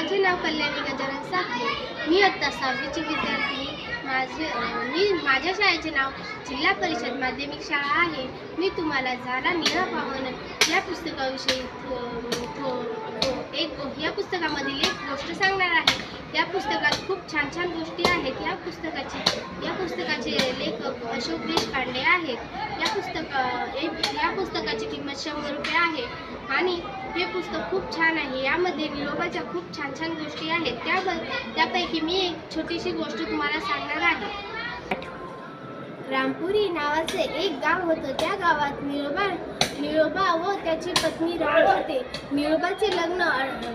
माझे नाव कल्याणी गजानन साखरे. मी आत्ता सहावीची विद्यार्थी माझे मी माझ्या शाळेचे नाव जिल्हा परिषद माध्यमिक शाळा आहे. मी तुम्हाला झाला निळा पावन. या पुस्तकाविषयी एक या पुस्तकामधील एक गोष्ट सांगणार आहे. या पुस्तकात खूप छान छान गोष्टी आहेत. या पुस्तकाचे या पुस्तकाचे लेखक अशोक देशपांडे आहेत. पुस्तक एक- या पुस्तकाची किंमत शंभर रुपये आहे. आणि हे पुस्तक खूप छान आहे. यामध्ये निरोपाच्या खूप छान छान गोष्टी आहेत. त्या त्यापैकी मी एक छोटीशी गोष्ट तुम्हाला सांगणार आहे. रामपुरी नावाचे एक गाव होतं. त्या गावात निरोबा निरोबा व त्याची पत्नी राहत होते. निरोबाचे लग्न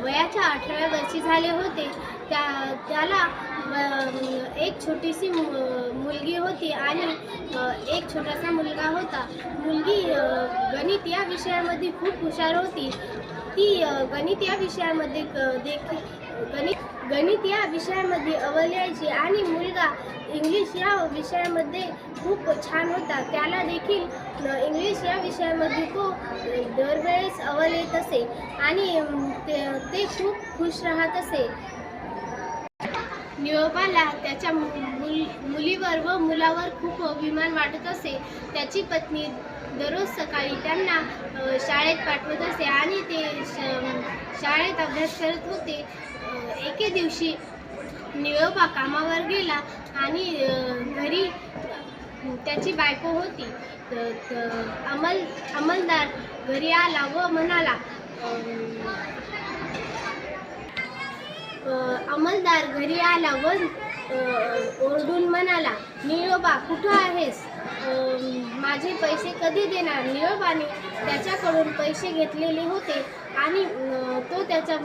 वयाच्या अठराव्या वर्षी झाले होते. त्या त्याला एक छोटीशी मु- मुलगी होती आणि एक छोटासा मुलगा होता. मुलगी गणित या विषयामध्ये खूप हुशार होती. ती गणित या विषयामध्ये क- देखील गणित गणित या विषयामध्ये अव्वल आणि मुलगा इंग्लिश या विषयामध्ये खूप छान होता. त्याला देखील इंग्लिश या विषयामध्ये तो दरवेळेस अवल येत असे आणि ते ते खूप खुश राहत असे. निळोबाला त्याच्या मु- मुल- मुलीवर व मुलावर खूप अभिमान वाटत असे. त्याची पत्नी दररोज सकाळी त्यांना शाळेत पाठवत असे आणि ते श- शाळेत अभ्यास करत होते. एके दिवशी निळोबा कामावर गेला आणि घरी त्याची बायको होती. त- अमल अमलदार घरी आला व म्हणाला अमलदार अंमलदार घरी आला व ओरडून म्हणाला निळोबा कुठं आहेस? माझे पैसे कधी देणार? निळबाने त्याच्याकडून पैसे घेतलेले होते आणि तो त्याच्या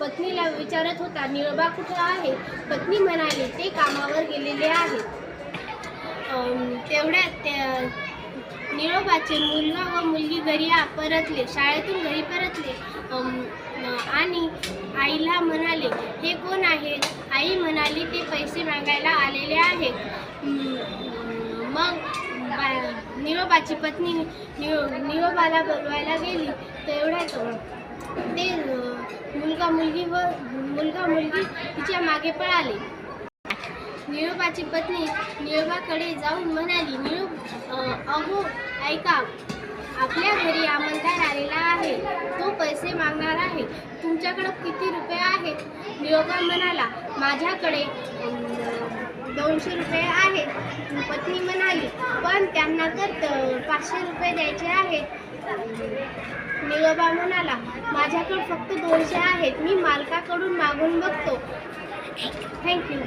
पत्नीला विचारत होता निळबा कुठं आहे? पत्नी म्हणाली ते कामावर गेलेले आहेत. तेवढ्यात त्या निळोबाचे मुलगा व मुलगी घरी परतले शाळेतून घरी परतले. आणि आईला म्हणाले हे कोण आहे? आई म्हणाली ते पैसे मागायला आलेले आहेत. मग बा- निरोबाची पत्नी निळो निरोबाला बोलवायला गेली तेवढ्याच ते मुलगा मुलगी व मुलगा मुलगी तिच्यामागे पळाले. निरोबाची पत्नी निरोबाकडे जाऊन म्हणाली निळो अहो ऐका आपल्या घरी आमंत्रण आलेला आहे. तो पैसे मागणार आहे. तुमच्याकडं किती रुपये आहेत? निरोबा म्हणाला माझ्याकडे दोनशे रुपये आहेत. पत्नी म्हणाली पण त्यांना तर पाचशे रुपये द्यायचे आहेत. निळोबा म्हणाला माझ्याकडे फक्त दोनशे आहेत. मी मालकाकडून मागून बघतो. थँक्यू